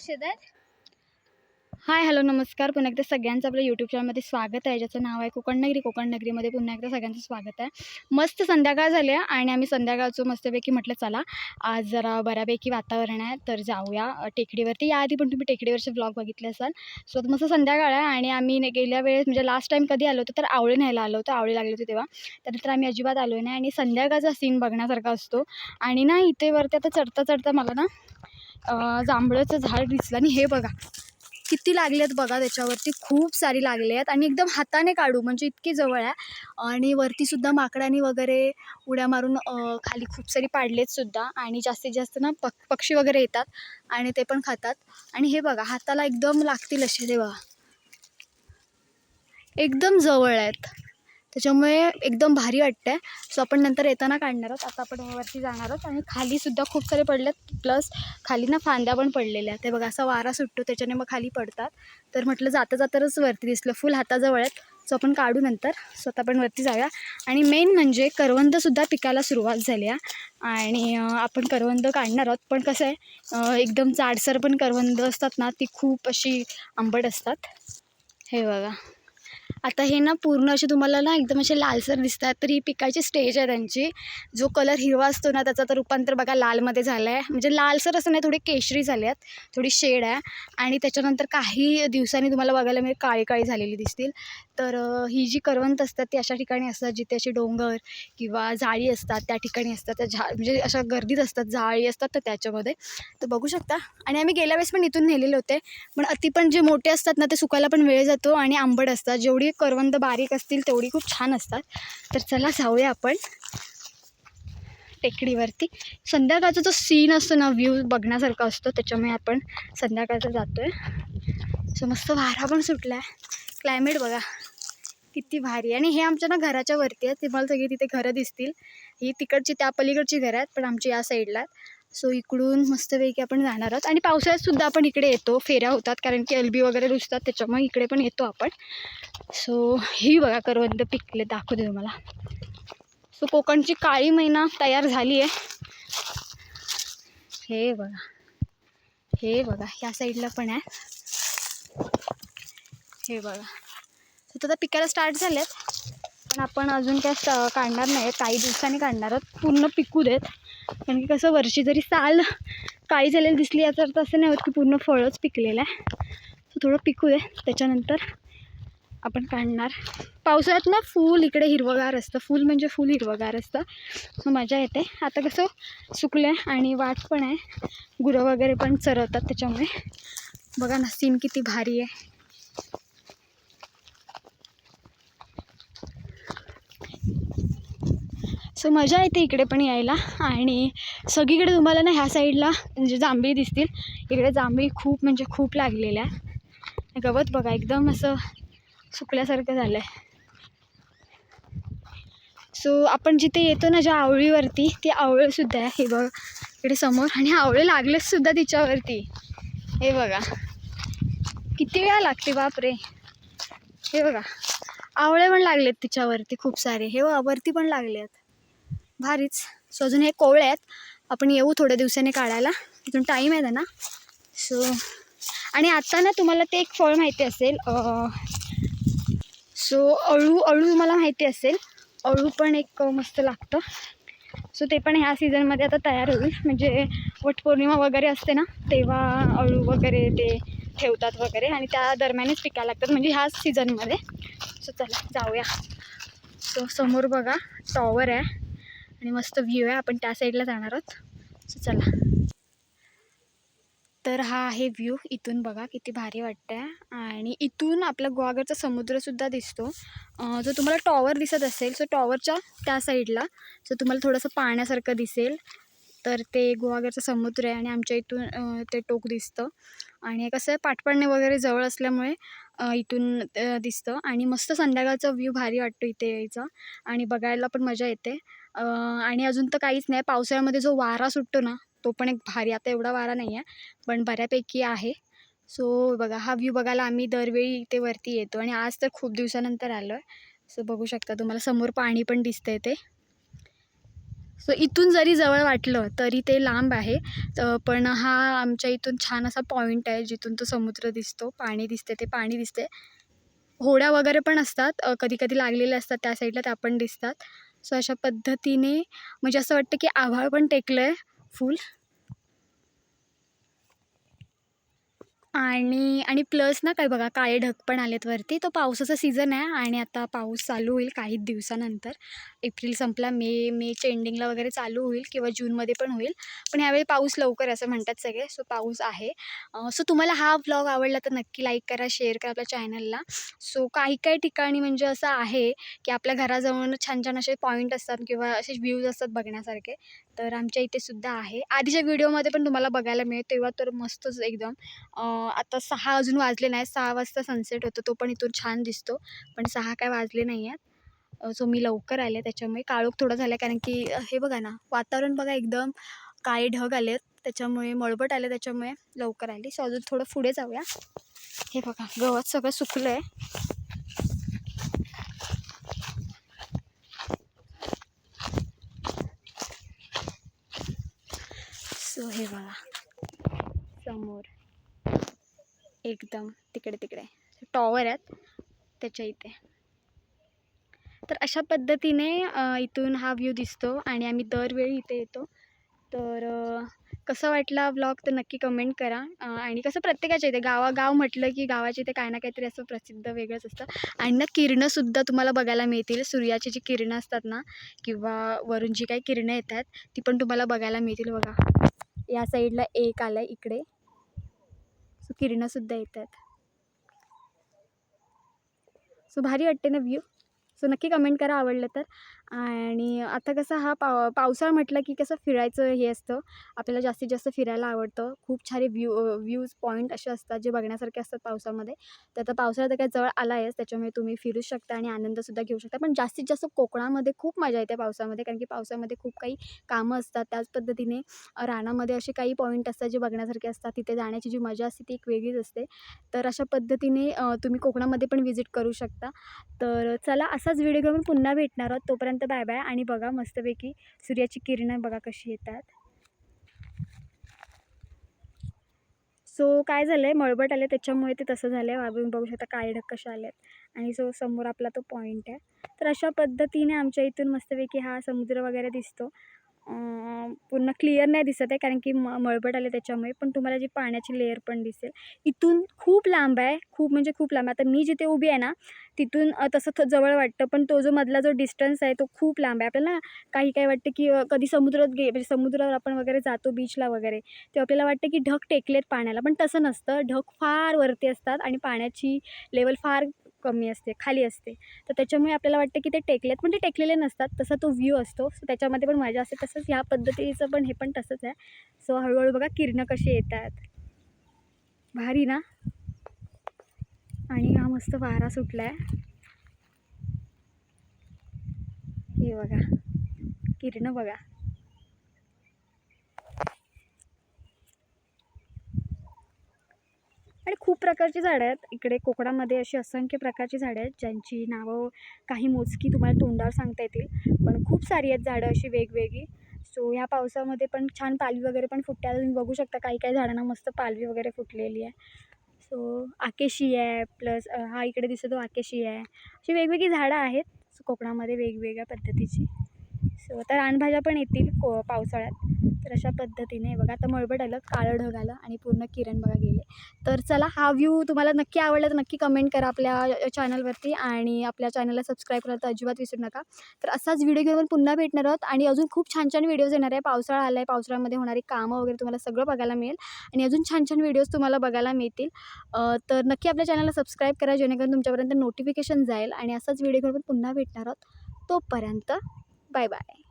कसे आहेत hi hello नमस्कार. पुन्हा एकदा सगळ्यांचं आपल्या यूट्यूब चॅनलमध्ये स्वागत आहे. ज्याचं नाव आहे कोकण नगरी. कोकण नगरीमध्ये पुन्हा एकदा सगळ्यांचं स्वागत आहे. मस्त संध्याकाळ झाली आहे आणि आम्ही संध्याकाळचं मस्तपैकी म्हटलं चला आज जरा बऱ्यापैकी वातावरण आहे तर जाऊया टेकडीवरती. याआधी पण तुम्ही टेकडीवरचे ब्लॉग बघितले असाल. सो मस्त संध्याकाळ आहे आणि आम्ही गेल्या वेळेस म्हणजे लास्ट टाईम कधी आलो होतो तर आवळे न्यायला आलो होतो. आवळे लागले होते तेव्हा. त्यानंतर आम्ही अजिबात आलो नाही आणि संध्याकाळचा सीन बघण्यासारखा असतो. आणि ना इथे वरती आता चढता चढता मला ना जांभळाचं झाड दिसलं आणि हे बघा किती लागले आहेत बघा त्याच्यावरती. खूप सारी लागले आहेत आणि एकदम हाताने काढू म्हणजे इतकी जवळ आहे. आणि वरतीसुद्धा माकडांनी वगैरे उड्या मारून खाली खूप सारी पाडलेत सुद्धा. आणि जास्तीत जास्त ना पक पक्षी वगैरे येतात आणि ते पण खातात. आणि हे बघा हाताला एकदम लागतील असे ते बघा. एकदम जवळ आहेत. त्याच्यामुळे एकदम भारी वाटतं आहे सो आपण नंतर येताना काढणार आहोत. आता आपण वरती जाणार आहोत आणि खालीसुद्धा खूप सारे पडल्यात प्लस खाली ना फांद्या पण पडलेल्या आहेत. ते बघा असा वारा सुटतो त्याच्याने मग खाली पडतात. तर म्हटलं जाता जाताच वरती दिसलं फुल हाताजवळ आहेत सो आपण काढू नंतर. सो आता आपण वरती जाऊया. आणि मेन म्हणजे करवंदसुद्धा पिकायला सुरुवात झाली आहे आणि आपण करवंद काढणार आहोत. पण कसं आहे एकदम जाडसर पण करवंद असतात ना ती खूप अशी आंबट असतात. हे बघा. आता हे ना पूर्ण असे तुम्हाला ना एकदम असे लालसर दिसतात तर ही पिकाची स्टेज आहे त्यांची. जो कलर हिरवा असतो ना त्याचा तर रूपांतर बघा लालमध्ये झालं आहे म्हणजे लालसर असं नाही थोडी केशरी झाले आहेत थोडी शेड आहे. आणि त्याच्यानंतर काही दिवसांनी तुम्हाला बघायला मिळेल काळी काळी झालेली दिसतील. तर ही जी करवंत असतात ती अशा ठिकाणी असतात जिथे असे डोंगर किंवा जाळी असतात त्या ठिकाणी असतात. त्या झा म्हणजे अशा गर्दीत असतात जाळी असतात तर त्याच्यामध्ये. तर बघू शकता. आणि आम्ही गेल्या वेळेस पण इथून नेलेले होते. पण अति पण जे मोठे असतात ना ते सुकायला पण वेळ जातो आणि आंबट असतात. जेवढी करवंद बारीक असतील तेवढी खूप छान असतात. तर चला जाऊया आपण टेकडीवरती. संध्याकाळचा जो सीन असतो ना व्ह्यू बघण्यासारखा असतो त्याच्यामुळे आपण संध्याकाळचा जातो आहे सो मस्त वारा पण सुटला आहे क्लायमेट बघा किती भारी आहे. आणि हे आमच्या ना घराच्या वरती आहे. तुम्हाला सगळी तिथे घरं दिसतील. ही तिकडची त्या पलीकडची घरं आहेत पण आमची या साईडला आहेत. सो इकडून मस्तपैकी आपण जाणार आहोत. आणि पावसाळ्यात सुद्धा आपण इकडे येतो. फेऱ्या होतात कारण की एलबी वगैरे रुजतात त्याच्यामुळे इकडे पण येतो आपण. सो ही बघा करवंद पिकले दाखवते तुम्हाला. सो कोकणची काळी मैना तयार झाली आहे. हे बघा. हे बघा ह्या साईडला पण आहे. हे बघा. सो आता पिकायला स्टार्ट झाल्यात पण आपण अजून काय काढणार नाही. काही दिवसांनी काढणार आहोत. पूर्ण पिकू देत. कारण की कसं वर्षी जरी साल काळी झालेली दिसली याचा अर्थ असं नाही होत की पूर्ण फळच पिकलेलं आहे. सो थोडं पिकू दे. त्याच्यानंतर आपण काढणार. पावसाळ्यात ना फूल इकडे हिरवगार असतं. फूल म्हणजे फूल हिरवगार असतं. सो मजा येते. आता कसं सुकलं आहे आणि वाट पण आहे. गुरं वगैरे पण चरवतात त्याच्यामुळे. बघा ना सीन किती भारी आहे. सो मजा येते इकडे पण यायला. आणि सगळीकडे तुम्हाला ना ह्या साईडला म्हणजे जांभळी दिसतील. इकडे जांभळी खूप म्हणजे खूप लागलेल्या गवत बघा एकदम असं सुकल्यासारखं झालं आहे सो आपण जिथे येतो ना ज्या आवळीवरती ती आवळीसुद्धा आहे. हे बघ इकडे समोर. आणि आवळे लागलंचसुद्धा तिच्यावरती. हे बघा. किती वेळा लागते बापरे. हे बघा. आवळे पण लागलेत तिच्यावरती खूप सारे. हे वरती पण लागले आहेत भारीच. सो अजून हे कोवळे आहेत. आपण येऊ थोड्या दिवसांनी काढायला. अजून टाईम आहे त्यांना. सो आणि आता ना तुम्हाला ते एक फळ माहिती असेल सो अळू अळू तुम्हाला माहिती असेल. अळू पण एक मस्त लागतं. सो ते पण ह्या सीझनमध्ये आता तयार होईल. म्हणजे वटपौर्णिमा वगैरे असते ना तेव्हा अळू वगैरे ते ठेवतात वगैरे. आणि त्या दरम्यानच पिकायला लागतात. म्हणजे ह्याच सीझनमध्ये सो चला जाऊया. सो समोर बघा टॉवर आहे. आणि मस्त व्ह्यू आहे. आपण त्या साईडला जाणार आहोत. सो चला. तर हा आहे व्ह्यू इथून बघा किती भारी वाटतं आहे आणि इथून आपला गुहागरचा समुद्रसुद्धा दिसतो. जो तुम्हाला टॉवर दिसत असेल सो टॉवरच्या त्या साईडला सो तुम्हाला थोडंसं पाण्यासारखं दिसेल. तर ते गुहागरचा समुद्र आहे आणि आमच्या इथून ते टोक दिसतं. आणि कसं आहे पाटपळणे वगैरे जवळ असल्यामुळे इथून दिसतं. आणि मस्त संध्याकाळचा व्ह्यू भारी वाटतो इथे यायचा. आणि बघायला पण मजा येते. आणि अजून तर काहीच नाही. पावसाळ्यामध्ये जो वारा सुटतो ना तो पण एक भारी. आता एवढा वारा नाही आहे पण बऱ्यापैकी आहे. सो बघा हा व्ह्यू बघायला आम्ही दरवेळी इथे वरती येतो आणि आज तर खूप दिवसानंतर आलो आहे सो बघू शकता तुम्हाला समोर पाणी पण दिसतंय ते. सो इथून जरी जवळ वाटलं तरी ते लांब आहे. तर पण हा आमच्या इथून छान असा पॉईंट आहे जिथून तो समुद्र दिसतो. पाणी दिसते ते पाणी दिसते होड्या वगैरे पण असतात. कधी कधी लागलेल्या असतात त्या साईडला त्या पण दिसतात. सो अशा पद्धतीने म्हणजे असं वाटतं की आभाळ पण टेकलं आहे फुल. आणि आणि प्लस ना काय बघा काळे ढग पण आलेत वरती. तो पावसाचा सीझन आहे आणि आता पाऊस चालू होईल काही दिवसानंतर. एप्रिल संपला मे मेच्या एंडिंगला वगैरे चालू होईल किंवा जूनमध्ये पण होईल. पण ह्यावेळी पाऊस लवकर असं म्हणतात सगळे सो पाऊस आहे. सो तुम्हाला हा व्लॉग आवडला तर नक्की लाईक करा शेअर करा आपल्या चॅनलला सो काही काही ठिकाणी म्हणजे असं आहे की आपल्या घराजवळ छान छान असे पॉईंट असतात किंवा असे व्ह्यूज असतात बघण्यासारखे. तर आमच्या इथे सुद्धा आहे. आधीच्या व्हिडिओमध्ये पण तुम्हाला बघायला मिळेल तेव्हा तर मस्तच एकदम. आता सहा अजून वाजले नाही सहा वाजता सनसेट होतो तो पण इथून छान दिसतो. पण सहा काय वाजले नाही आहेत सो मी लवकर आले त्याच्यामुळे. काळोख थोडा झाला कारण की हे बघा ना वातावरण बघा एकदम काळे ढग आले त्याच्यामुळे मळबट आले त्याच्यामुळे लवकर आली. सो अजून थोडं पुढे जाऊया. हे बघा गवत सगळं सुकलं आहे सो हे बघा. समोर. एकदम तिकडे तिकडे. टॉवर आहेत. त्याच्या इथे. तर अशा पद्धतीने इथून हा व्ह्यू दिसतो आणि आम्ही दरवेळी इथे येतो. तर कसं वाटला व्लॉग तर नक्की कमेंट करा. आणि कसं प्रत्येकाच्या इथे गावा गाव म्हटलं की गावाच्या इथे काय ना काहीतरी असं प्रसिद्ध वेगळंच असतं. आणि ना किरणंसुद्धा तुम्हाला बघायला मिळतील. सूर्याची जी किरणं असतात ना किंवा वरून जी काही किरणं येतात ती पण तुम्हाला बघायला मिळतील बघा. या साईडला एक आलं आहे इकडे. सो किरणंसुद्धा येतात. सो भारी वाटते ना व्ह्यू सो नक्की कमेंट करा आवडलं तर. आणि आता कसं हा पाव पावसाळा म्हटलं की कसं फिरायचं हे असतं. आपल्याला जास्तीत जास्त फिरायला आवडतं. खूप सारे व्ह्यू व्ह्यूज पॉईंट असे असतात जे बघण्यासारखे असतात पावसामध्ये. तर आता पावसाळा तर काय जवळ आला आहेच त्याच्यामुळे तुम्ही फिरू शकता आणि आनंदसुद्धा घेऊ शकता. पण जास्तीत जास्त कोकणामध्ये खूप मजा येते पावसामध्ये कारण की पावसामध्ये खूप काही कामं असतात. त्याच पद्धतीने रानामध्ये असे काही पॉईंट असतात जे बघण्यासारखे असतात. तिथे जाण्याची जी मजा असते ती एक वेगळीच असते. तर अशा पद्धतीने तुम्ही कोकणामध्ये पण व्हिजिट करू शकता. तर चला असाच व्हिडिओ घेऊन पुन्हा भेटणार आहोत. तोपर्यंत बाय बाय आणि बघा मस्तपैकी सूर्याची किरणं बघा कशी येतात. सो काय झालं आहे मळबट आले त्याच्यामुळे ते तसं झालं आहे तुम्ही बघू शकता काळे ढग कसे आले आहेत आणि सो समोर आपला तो पॉईंट आहे. तर अशा पद्धतीने आमच्या इथून मस्तपैकी हा समुद्र वगैरे दिसतो. पूर्ण क्लिअर नाही दिसत आहे कारण की म मळबट आले त्याच्यामुळे पण तुम्हाला जी पाण्याची लेअर पण दिसेल इथून खूप लांब आहे खूप म्हणजे खूप लांब आहे. आता मी जिथे उभी आहे ना तिथून तसं थ जवळ वाटतं पण तो जो मधला जो डिस्टन्स आहे तो खूप लांब आहे. आपल्याला काही काही वाटतं की कधी समुद्रात गे म्हणजे समुद्रावर आपण वगैरे जातो बीचला वगैरे तेव्हा आपल्याला वाटतं की ढग टेकलेत पाण्याला पण तसं नसतं. ढग फार वरती असतात आणि पाण्याची लेवल फार कमी असते खाली असते. तर त्याच्यामुळे आपल्याला वाटतं की ते टेकलेत पण ते टेकलेले नसतात. तसा तो व्ह्यू असतो. सो त्याच्यामध्ये पण मजा असते. तसंच ह्या पद्धतीचं पण हे पण तसंच आहे. सो हळूहळू बघा किरणं कशी येतात. भारी ना? आणि हा मस्त वारा सुटला आहे हे बघा. किरणं बघा. आणि खूप प्रकारची झाडं आहेत. इकडे कोकणामध्ये अशी असंख्य प्रकारची झाडं आहेत ज्यांची नावं काही मोजकी तुम्हाला तोंडावर सांगता येतील. पण खूप सारी आहेत झाडं अशी वेगवेगळी. सो ह्या पावसामध्ये पण छान पालवी वगैरे पण फुटते तुम्ही बघू शकता काही काही झाडांना मस्त पालवी वगैरे फुटलेली आहे. सो आकेशी आहे प्लस हा इकडे दिसतो आकेशी आहे. अशी वेगवेगळी झाडं आहेत. सो कोकणामध्ये वेगवेगळ्या पद्धतीची. सो रानभाज्या पण येतील को पावसाळ्यात. तर अशा पद्धतीने बघा आता मळबट आलं काळं ढग आलं आणि पूर्ण किरण बघा गेले. तर चला हा व्ह्यू तुम्हाला नक्की आवडला तर नक्की कमेंट करा आपल्या चॅनलवरती आणि आपल्या चॅनलला सबस्क्राईब करायला तर अजिबात विसरू नका. तर असाच व्हिडिओ घेऊन पुन्हा भेटणार आहोत आणि अजून खूप छान छान व्हिडिओज येणार आहे. पावसाळा आला आहे पावसाळ्यामध्ये होणारी कामं वगैरे तुम्हाला सगळं बघायला मिळेल आणि अजून छान छान व्हिडिओज तुम्हाला बघायला मिळतील. तर नक्की आपल्या चॅनलला सबस्क्राईब करा जेणेकरून तुमच्यापर्यंत नोटिफिकेशन जाईल आणि असाच व्हिडिओ घेऊन पुन्हा भेटणार आहोत. तोपर्यंत बाय बाय